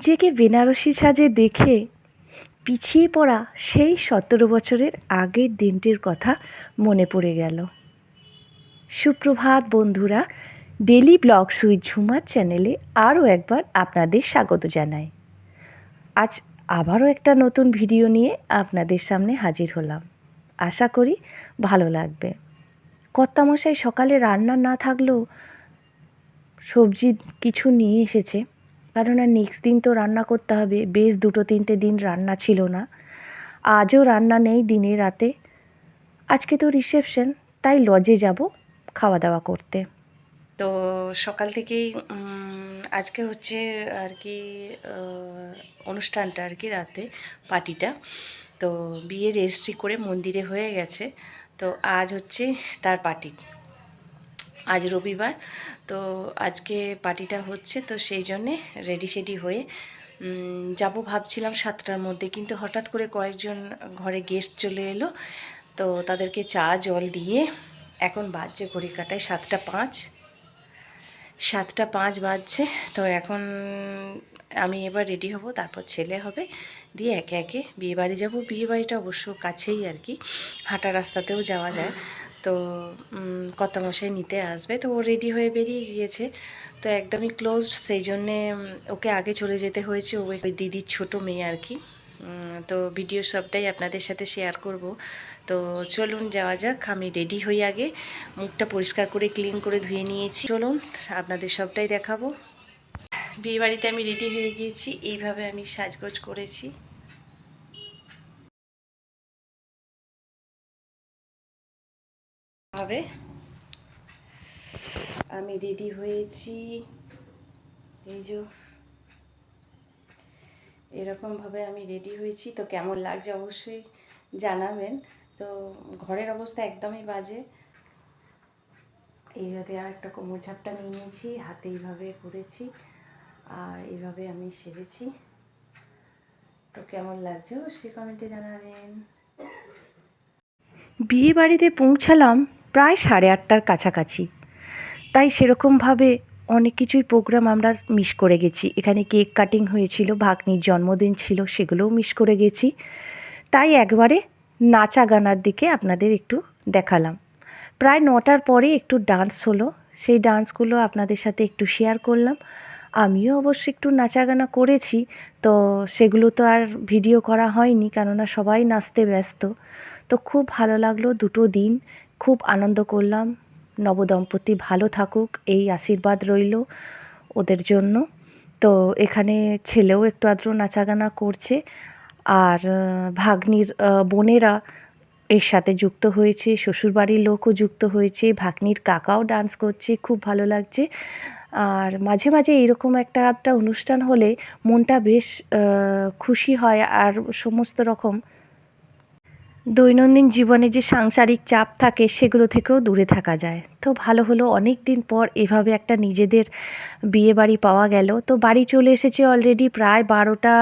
নিজেকে বেনারসি সাজে দেখে পিছিয়ে পড়া সেই সতেরো বছরের আগের দিনটির কথা মনে পড়ে গেল। সুপ্রভাত বন্ধুরা ডেলি ব্লগ সুইট ঝুমার চ্যানেলে আরও একবার আপনাদের স্বাগত জানাই। আজ আবারও একটা নতুন ভিডিও নিয়ে আপনাদের সামনে হাজির হলাম। আশা করি ভালো লাগবে। কর্তামশাই সকালে রান্না না থাকলেও সবজি কিছু নিয়ে এসেছে। আর নেক্সট দিন তো রান্না করতে হবে। বেশ দুটো তিনটে দিন রান্না ছিল না। আজও রান্না নেই দিনে রাতে। আজকে তো রিসেপশন তাই লজে যাব খাওয়া দাওয়া করতে। তো সকাল থেকেই আজকে হচ্ছে আর কি অনুষ্ঠানটা আর কি রাতে, পার্টিটা। তো বিয়ে রেজিস্ট্রি করে মন্দিরে হয়ে গেছে। তো আজ হচ্ছে তার পার্টি। আজ রবিবার, তো আজকে পার্টিটা হচ্ছে, তো সেই জন্যে রেডি সেডি হয়ে যাব ভাবছিলাম সাতটার মধ্যে, কিন্তু হঠাৎ করে কয়েকজন ঘরে গেস্ট চলে এলো, তো তাদেরকে চা, জল দিয়ে এখন বাজছে ঘড়ি কাটায় সাতটা পাঁচ। সাতটা পাঁচ বাজছে, তো এখন আমি এবার রেডি হব, তারপর ছেলে হবে, দিয়ে একে একে বিয়ে বাড়ি যাব। বিয়ে অবশ্য কাছেই আর কি, হাঁটা রাস্তাতেও যাওয়া যায়। তো উম, কর্তামশাই নিতে আসবে। তো ও রেডি হয়ে বেরিয়ে গিয়েছে। তো একদমই ক্লোজড সেই জন্যে ওকে আগে চলে যেতে হয়েছে। ওই দিদির ছোট মেয়ে আর কি। তো ভিডিও সবটাই আপনাদের সাথে শেয়ার করব। তো চলুন যাওয়া যাক। আমি রেডি হই আগে। মুখটা পরিষ্কার করে ক্লিন করে ধুয়ে নিয়েছি। চলুন আপনাদের সবটাই দেখাবো। বিয়ে বাড়িতে আমি রেডি হয়ে গিয়েছি। এইভাবে আমি সাজগোজ করেছি। হবে। আমি রেডি হয়েছি। এই যে এরকমভাবে আমি রেডি হয়েছি। তো কেমন লাগছে অবশ্যই জানাবেন। তো ঘরের অবস্থা একদমই বাজে। এইভাবে আর একটা কোমর নিয়ে নিয়েছি, হাতে এইভাবে করেছি আর এইভাবে আমি সেজেছি। তো কেমন লাগছে অবশ্যই কমেন্টে জানাবেন। বিয়ে বাড়িতে পৌঁছালাম। প্রায় সাড়ে আটটার কাছাকাছি। তাই সেরকমভাবে অনেক কিছুই প্রোগ্রাম আমরা মিস করে গেছি। এখানে কেক কাটিং হয়েছিল, ভাগ্নির জন্মদিন ছিল, সেগুলোও মিস করে গেছি। তাই একবারে নাচা গানার দিকে আপনাদের একটু দেখালাম। প্রায় নটার পরে একটু ডান্স হলো। সেই ডান্সগুলো আপনাদের সাথে একটু শেয়ার করলাম। আমিও অবশ্য একটু নাচা গানা করেছি, তো সেগুলো তো আর ভিডিও করা হয়নি, কেননা সবাই নাচতে ব্যস্ত। তো খুব ভালো লাগল দুটো দিন। খুব আনন্দ করলাম। নবদম্পতি ভালো থাকুক, এই আশীর্বাদ রইল ওদের জন্য। তো এখানে ছেলেও একটু আদ্র নাচাগানা করছে। আর ভাগ্নির বোনেরা এর সাথে যুক্ত হয়েছে, শ্বশুরবাড়ির লোকও যুক্ত হয়েছে, ভাগ্নির কাকাও ডান্স করছে, খুব ভালো লাগছে। আর মাঝে মাঝে এরকম একটা একটা অনুষ্ঠান হলে মনটা বেশ খুশি হয়। আর সমস্ত রকম দৈনন্দিন জীবনে যে সাংসারিক চাপ থাকে, সেগুলো থেকেও দূরে থাকা যায়। তো ভালো হলো অনেক দিন পর এভাবে একটা নিজেদের বিয়ে বাড়ি পাওয়া গেল। তো বাড়ি চলে এসেছে অলরেডি প্রায় বারোটা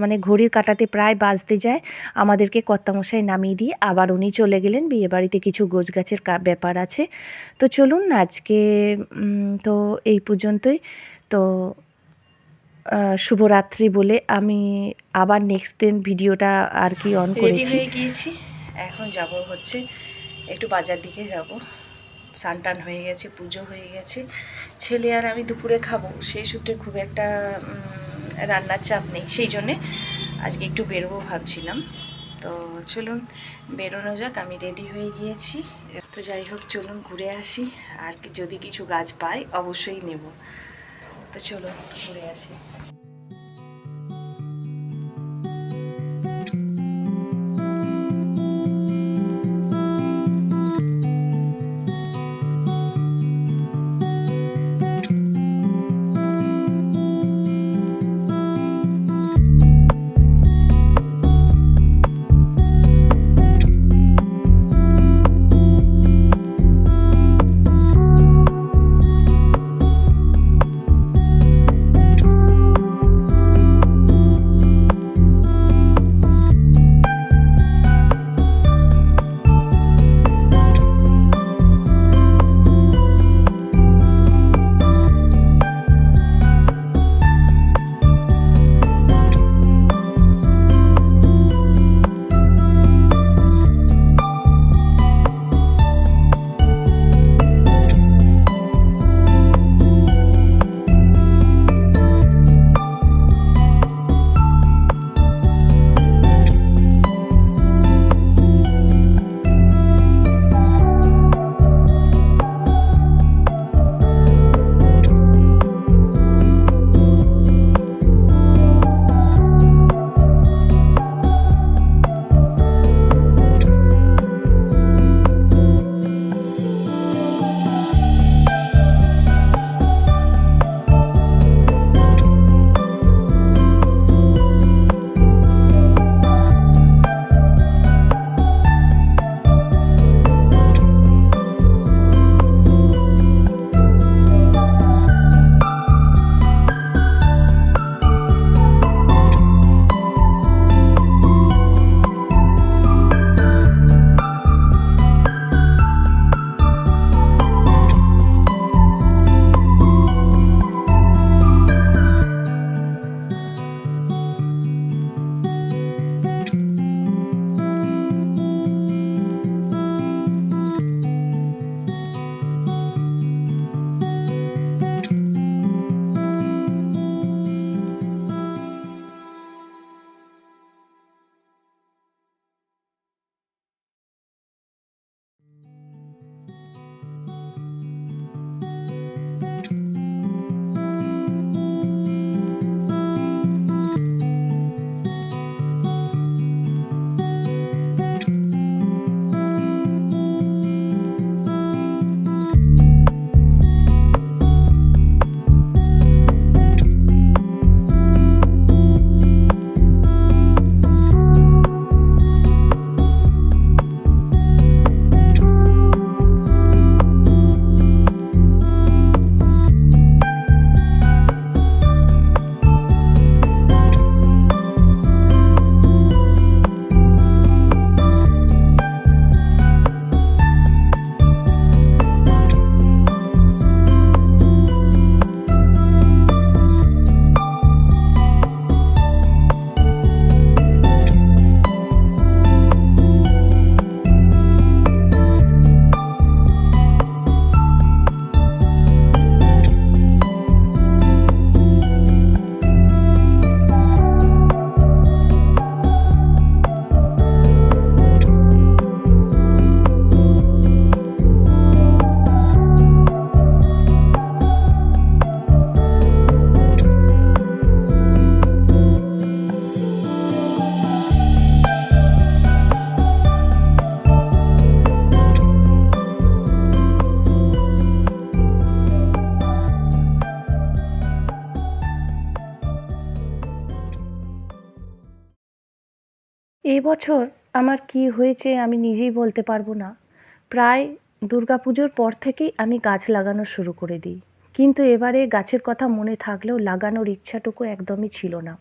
মানে ঘড়ির কাটাতে প্রায় বাজতে যায়। আমাদেরকে কর্তামশাই নামিয়ে দিয়ে আবার উনি চলে গেলেন। বিয়ে বাড়িতে কিছু গোছগাছের কা- ব্যাপার আছে। তো চলুন আজকে তো এই পর্যন্তই। তো শুভরাত্রি বলে আমি আবার নেক্সট দিন ভিডিওটা আর কি অন রেডি হয়ে গিয়েছি। এখন যাব হচ্ছে একটু বাজার দিকে যাব। সানটান হয়ে গেছে পুজো হয়ে গেছে। ছেলে আর আমি দুপুরে খাব সেই সূত্রে খুব একটা রান্নার চাপ নেই। সেই জন্যে আজকে একটু বেরোবো ভাবছিলাম। তো চলুন বেরোনো যাক আমি রেডি হয়ে গিয়েছি। তো যাই হোক চলুন ঘুরে আসি। আর যদি কিছু গাছ পাই অবশ্যই নেব। তো চলো ঘুরে আসি। বছর আমার কি হয়েছে আমি নিজেই বলতে পারব না। প্রায় দুর্গাপুজোর পর থেকেই আমি গাছ লাগানো শুরু করে দিই। কিন্তু এবারে গাছের কথা মনে থাকলেও লাগানোর ইচ্ছাটুকু একদমই ছিল না।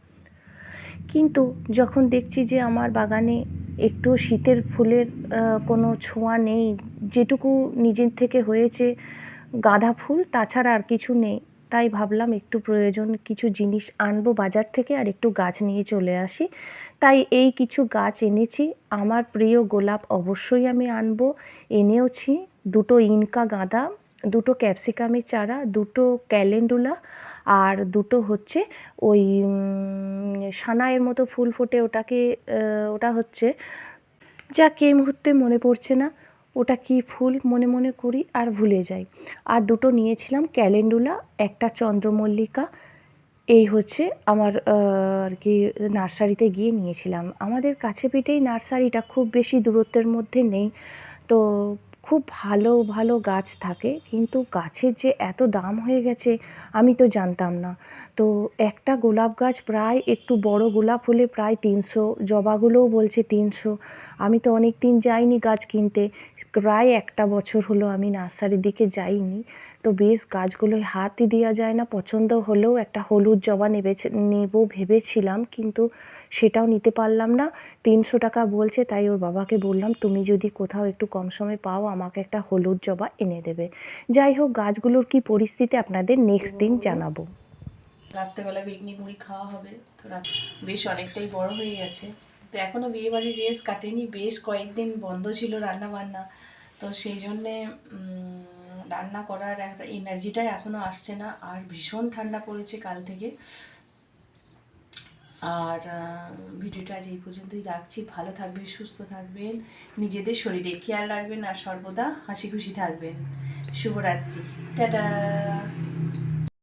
কিন্তু যখন দেখছি যে আমার বাগানে একটু শীতের ফুলের কোনো ছোঁয়া নেই, যেটুকু নিজের থেকে হয়েছে গাঁদা ফুল, তাছাড়া আর কিছু নেই তাই ভাবলাম একটু প্রয়োজন কিছু জিনিস আনব বাজার থেকে আর একটু গাছ নিয়ে চলে আসি। তাই এই কিছু গাছ এনেছি। আমার প্রিয় গোলাপ অবশ্যই আমি আনব। এনেওছি দুটো ইনকা গাঁদা, দুটো ক্যাপসিকামের চারা, দুটো ক্যালেন্ডুলা আর দুটো হচ্ছে ওই সানায়ের মতো ফুল ফোটে ওটাকে ওটা হচ্ছে। যাক, এই মুহূর্তে মনে পড়ছে না। ওটা কি ফুল মনে মনে করি আর ভুলে যাই। আর দুটো নিয়েছিলাম, ক্যালেন্ডুলা, একটা চন্দ্রমল্লিকা। এই হচ্ছে আমার আর কি, নার্সারিতে গিয়ে নিয়েছিলাম। আমাদের কাছে পিঠেই নার্সারিটা খুব বেশি দূরত্বের মধ্যে নেই। তো খুব ভালো ভালো গাছ থাকে, কিন্তু গাছের যে এত দাম হয়ে গেছে, আমি তো জানতাম না। তো একটা গোলাপ গাছ প্রায় একটু বড় গোলাপ হলে প্রায় তিনশো জবাগুলোও বলছে তিনশো। আমি তো অনেক দিন যাইনি গাছ কিনতে। প্রায় একটা বছর হলো আমি নার্সারির দিকে যাইনি। তো বেশ গাছগুলোয় হাতই দেওয়া যায় না, পছন্দ হলেও একটা হলুদ জবা নেবে নেব ভেবেছিলাম কিন্তু সেটাও নিতে পারলাম না। তিনশো টাকা বলছে, তাই ওর বাবাকে বললাম, তুমি যদি কোথাও একটু কম সময় পাও, আমাকে একটা হলুদ জবা এনে দেবে। যাই হোক, গাছগুলোর কি পরিস্থিতি আপনাদের নেক্সট দিন জানাব। রাত্রেবেলা বেগনি মুড়ি খাওয়া হবে, তো বেশ অনেকটাই বড় হয়ে গেছে। তো এখনও বিয়ে বাড়ির রেস কাটেনি, বেশ কয়েকদিন বন্ধ ছিল রান্না বান্না তো সেই জন্যে রান্না করার একটা এনার্জিটাই এখনও আসছে না, আর ভীষণ ঠান্ডা পড়েছে কাল থেকে। আর ভিডিওটা আজ এই পর্যন্তই রাখছি। ভালো থাকবেন, সুস্থ থাকবেন, নিজেদের শরীরে খেয়াল রাখবেন, আর সর্বদা হাসি খুশি থাকবেন। শুভরাত্রি। টাটা!